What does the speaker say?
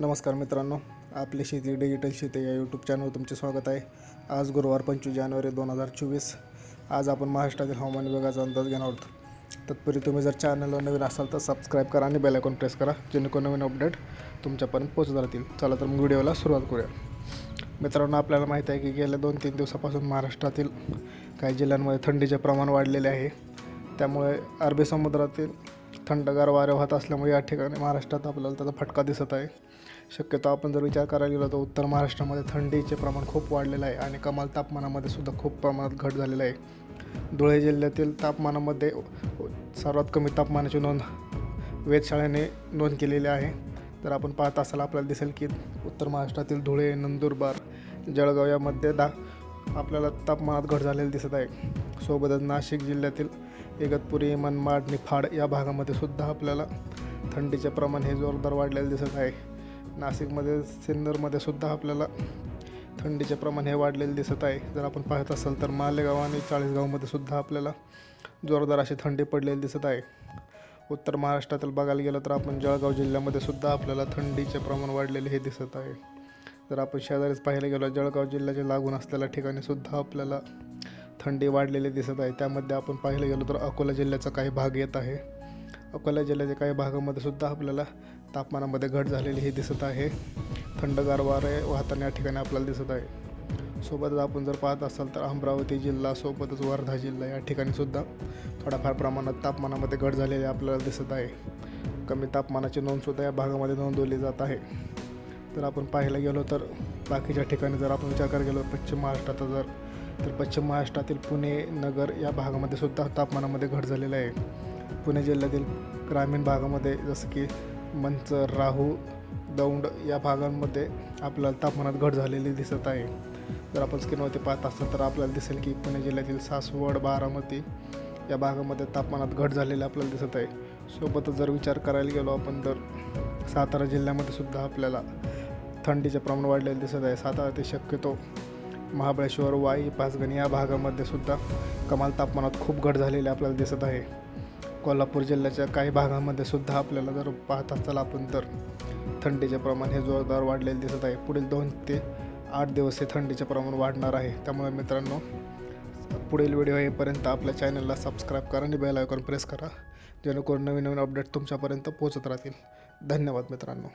नमस्कार मित्रांनो आपली शेती डिजिटल शेती या यूट्यूब चॅनलवर तुमचे स्वागत आहे. आज गुरुवार पंचवीस जानेवारी दोन हजार चोवीस. आज आपण महाराष्ट्रातील हवामान विभागाचा अंदाज घेणार आहोत. तत्पूर्वी तुम्ही जर चॅनलवर नवीन असाल तर सबस्क्राईब करा आणि बेल आयकॉन प्रेस करा जेणेकरून नवीन अपडेट तुमच्यापर्यंत पोहोचत राहतील. चला तर मग व्हिडिओला सुरुवात करूया. मित्रांनो आपल्याला माहीत आहे की गेल्या दोन तीन दिवसापासून महाराष्ट्रातील काही जिल्ह्यांमध्ये थंडीचे प्रमाण वाढलेले आहे. त्यामुळे अरबी समुद्रातील थंडगार वारे वाहत असल्यामुळे या ठिकाणी महाराष्ट्रात आपल्याला त्याचा फटका दिसत आहे. शक्यतो आपण जर विचार करायला गेलो तर उत्तर महाराष्ट्रामध्ये थंडीचे प्रमाण खूप वाढलेलं आहे आणि कमाल तापमानामध्ये सुद्धा खूप प्रमाणात घट झालेलं आहे. धुळे जिल्ह्यातील तापमानामध्ये सर्वात कमी तापमानाची नोंद वेधशाळेने नोंद केलेली आहे. तर आपण पाहत असाल आपल्याला दिसेल की उत्तर महाराष्ट्रातील धुळे नंदुरबार जळगाव यामध्ये दा आपल्याला तापमानात घट झालेली दिसत आहे. सोबतच नाशिक जिल्ह्यातील इगतपुरी मनमाड निफाड या भागामध्ये सुद्धा आपल्याला थंडीचे प्रमाण हे जोरदार वाढलेलं दिसत आहे. नाशिकमध्ये सिन्नरमध्ये सुद्धा आपल्याला थंडीचे प्रमाण हे वाढलेले दिसत आहे. जर आपण पाहत असाल तर मालेगाव आणि चाळीसगावमध्ये सुद्धा आपल्याला जोरदार अशी थंडी पडलेली दिसत आहे. उत्तर महाराष्ट्रातील बघायला गेलं तर आपण जळगाव जिल्ह्यामध्ये सुद्धा आपल्याला थंडीचे प्रमाण वाढलेले हे दिसत आहे. जर आपण शेजारीच पाहायला गेलो जळगाव जिल्ह्याच्या लागून असलेल्या ठिकाणी सुद्धा आपल्याला थंडी वाढलेली दिसत आहे. त्यामध्ये आपण पाहायला गेलो तर अकोला जिल्ह्याचा काही भाग येत आहे. अकोला जिल्ह्याच्या काही भागामध्ये सुद्धा आपल्याला तापमानामध्ये घट झालेली ही दिसत आहे. थंडगार वारे वाहताना या ठिकाणी आपल्याला दिसत आहे. सोबतच आपण जर पाहत असाल तर अमरावती जिल्हा सोबतच वर्धा जिल्हा या ठिकाणी सुद्धा थोड्याफार प्रमाणात तापमानामध्ये घट झालेली आपल्याला दिसत आहे. कमी तापमानाची नोंदसुद्धा या भागामध्ये नोंदवली जात आहे. तर आपण पाहायला गेलो तर बाकीच्या ठिकाणी जर आपण विचार करायला गेलो पश्चिम महाराष्ट्राचा जर तर पश्चिम महाराष्ट्रातील पुणे नगर या भागामध्ये सुद्धा तापमानामध्ये घट झालेलं आहे. पुणे जिल्ह्यातील ग्रामीण भागामध्ये जसं की मंच राहू दौंड या भागांमध्ये आपल्याला तापमानात घट झालेली दिसत आहे. जर आपण स्क्रीनवरती पाहत असाल तर आपल्याला दिसेल की पुणे जिल्ह्यातील सासवड बारामती या भागामध्ये तापमानात घट झालेली आपल्याला दिसत आहे. सोबतच जर विचार करायला गेलो आपण तर सातारा जिल्ह्यामध्ये सुद्धा आपल्याला थंडीचे प्रमाण वाढलेले दिसत आहे. सातारा ते शक्यतो महाबळेश्वर वाई पाचगणी या भागामध्ये सुद्धा कमाल तापमानात खूप घट झालेली आपल्याला दिसत आहे. कोल्हापूर जिल्ह्याच्या काही भागामध्ये सुद्धा आपल्याला जर पाहत असाल आपण तर थंडीचे प्रमाण हे जोरदार वाढलेले दिसत आहे. पुढील दोन ते आठ दिवस हे थंडीचे प्रमाण वाढणार आहे. त्यामुळे मित्रांनो पुढील व्हिडिओ येईपर्यंत आपल्या चॅनलला सबस्क्राईब करा आणि बेल आयकॉन प्रेस करा जेणेकरून नवीन नवीन अपडेट तुमच्यापर्यंत पोहोचत राहतील. धन्यवाद मित्रांनो.